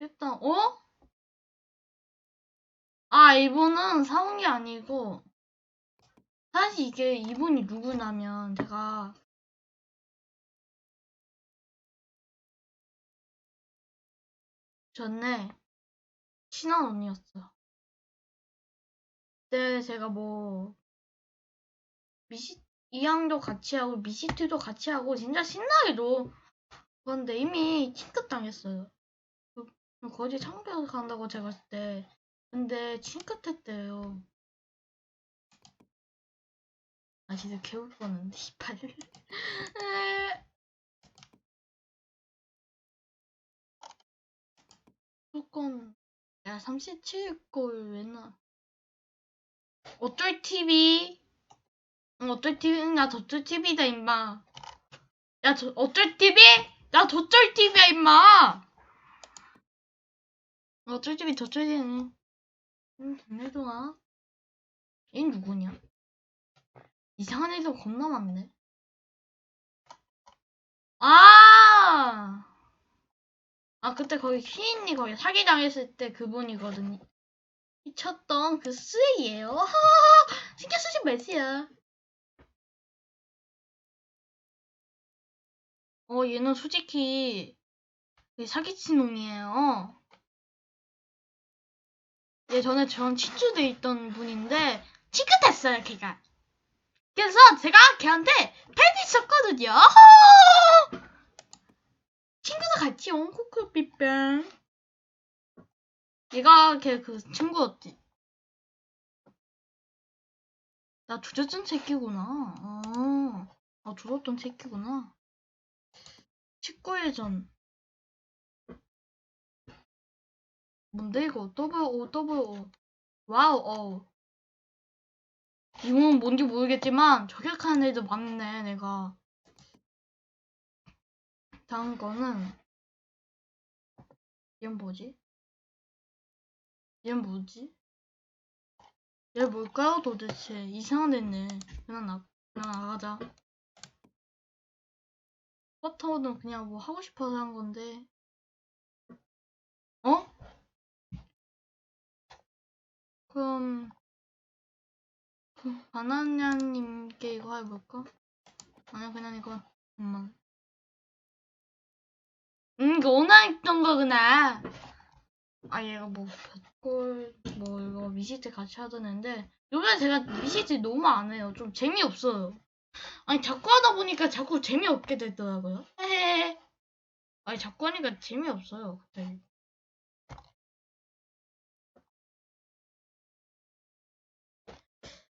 일단, 어? 아, 이분은 사온 게 아니고, 사실 이게 이분이 누구냐면, 제가, 전에, 친한 언니였어요. 그때 제가 뭐, 미시, 2학도 같이 하고, 미시트도 같이 하고, 진짜 신나게도, 그런데 이미 칭끗당했어요. 그- 거기 창피해서 간다고 제가 그때, 근데 칭끗했대요. 아 진짜 개울 뻔했는데 이빨 무조건. 야 37걸 왜나 어쩔 TV 응, 어쩔 TV 나 덧쩔 TV다 임마. 야 저, 어쩔 TV 나 덧쩔 TV야 임마 어쩔 TV 덧쩔 TV네 응 동네동아 얘 누구냐 이상한 애들 겁나 많네. 아! 아, 그때 거기 휘인이 거기 사기당했을 때 그분이거든요. 미쳤던 그 쓰이예요. 신경 쓰지 마세요. 어, 얘는 솔직히 되게 사기친 놈이에요. 얘 전에 전 친추돼 있던 분인데 치긋했어요, 걔가. 그래서 제가 걔한테 팬이 있었거든요. 친구도 같이 온 코코삐빵. 얘가 걔 그 친구였지. 나 조졌던 새끼구나. 어, 아, 조졌던 새끼구나. 19일 전. 뭔데 이거? WO, WO. 와우, 어우. 이건 뭔지 모르겠지만 저격하는 애도 많네 내가 다음 거는 얘는 뭐지? 얘는 뭐지? 얘 뭘까요 도대체 이상한 애네 그냥 나 그냥 나가자 버터는 그냥 뭐 하고 싶어서 한 건데 어? 그럼 그 바나나님께 이거 해볼까? 아니야 그냥 이거 잠만 음 이거 원하했던 거구나. 아 얘가 뭐 벽골 뭐 이거 미시트 같이 하던 애인데 요즘에 제가 미시트 너무 안 해요. 좀 재미없어요. 아니 자꾸 하다 보니까 자꾸 재미없게 되더라고요. 헤헤. 아니 자꾸 하니까 재미없어요 갑자기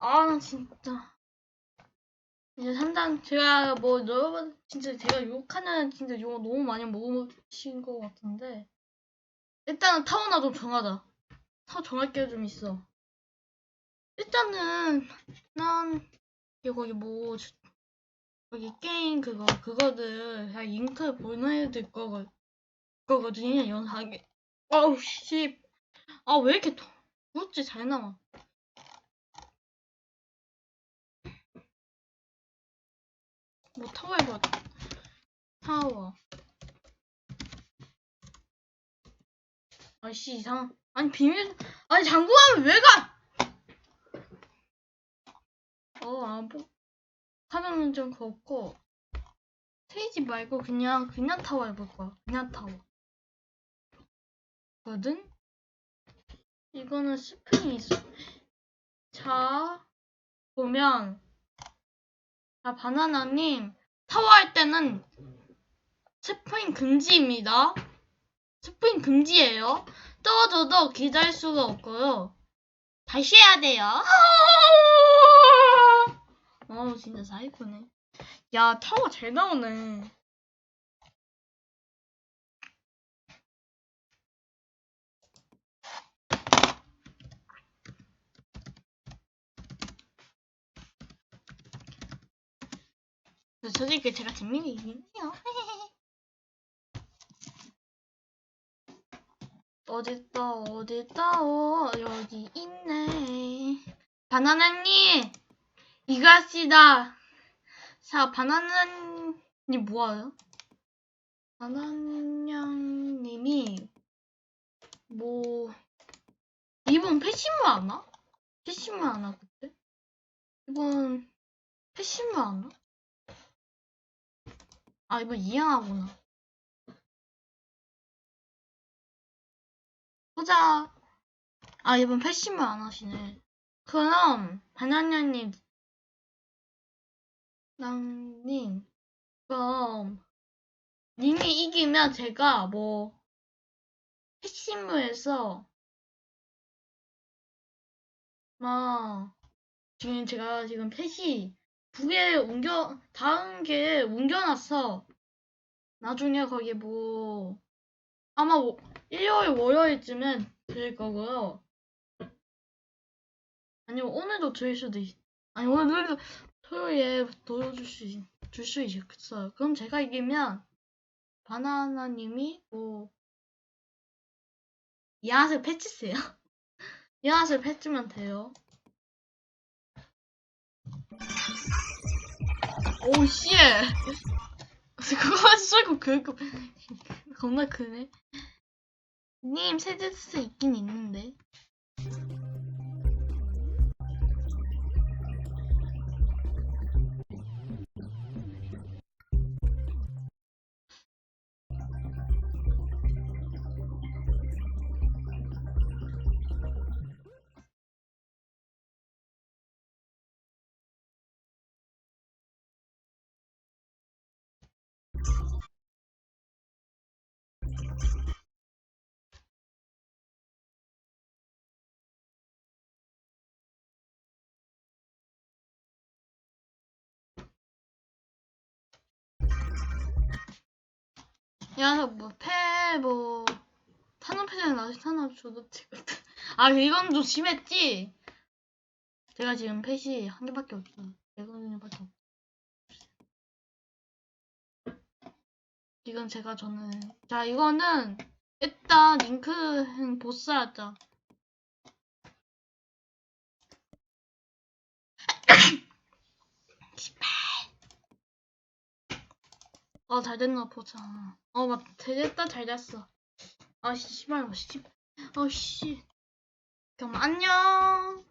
아, 나 진짜. 이제 3단, 제가 뭐, 여러분, 진짜 제가 욕하는 진짜 욕 너무 많이 먹으신 것 같은데. 일단은 타워나 좀 정하자. 타워 정할 게 좀 있어. 일단은, 난, 거기 뭐, 주- 거기 게임 그거, 그거들, 다 링크 보내야 될 거거, 거거든요, 영상에. 아우, 씨. 아, 왜 이렇게, 도- 그렇지, 잘 나와. 뭐 타워 해봐. 타워. 아씨 이상. 아니 비밀. 아니 잠구하면 왜 가? 어안 보. 하면은 좀 그렇고. 스테이지 말고 그냥 그냥 타워 해볼 거야. 그냥 타워. 거든. 이거는 스프링이 있어. 자 보면 자 바나나님 타워 할 때는 스프링 금지입니다. 스프링 금지예요. 떨어져도 기다릴 수가 없고요. 다시 해야 돼요. 어우 진짜 사이코네. 야 타워 잘 나오네. 솔직히 제가 재민이긴 해요. 어딨다 어딨다 어 여기 있네 바나나님 이거 합시다 자 바나나님 뭐예요? 바나나님이 패시브 안 와? 패시브 안 와, 그때? 이건 패시브 안 와? 아, 이번 이양하구나. 보자. 아, 이번 패시브 안 하시네. 그럼, 바나나님, 낭님, 그럼, 님이 이기면 제가 뭐, 패시브에서, 막, 지금 제가 지금 펫이 두개 옮겨, 다른 게 옮겨놨어. 나중에 거기 뭐, 아마 워- 일요일, 월요일쯤엔 드릴 거고요. 아니면 오늘도 드릴 수도 있, 아니, 오늘도 토요일에 돌려줄 수, 있- 줄수 있어요. 그럼 제가 이기면, 바나나님이 뭐, 이하슬 패치세요. 이하슬 패치면 돼요. 오, 씨. 그거 쏘고 그 거 겁나 크네. 님 세제스 있긴 있는데. 야, 뭐, 패, 뭐, 탄압패전 나시 탄압 줘도 되거든. 아, 이건 좀 심했지? 제가 지금 펫이 한 개밖에 없어요. 대건이밖에 없어요. 지금 제가 저는, 자, 이거는, 일단, 링크 보스 하자. 어, 잘 됐나 보자. 어, 맞, 잘 됐다, 잘 됐어. 아, 씨발, 씨. 어, 씨. 그럼 안녕.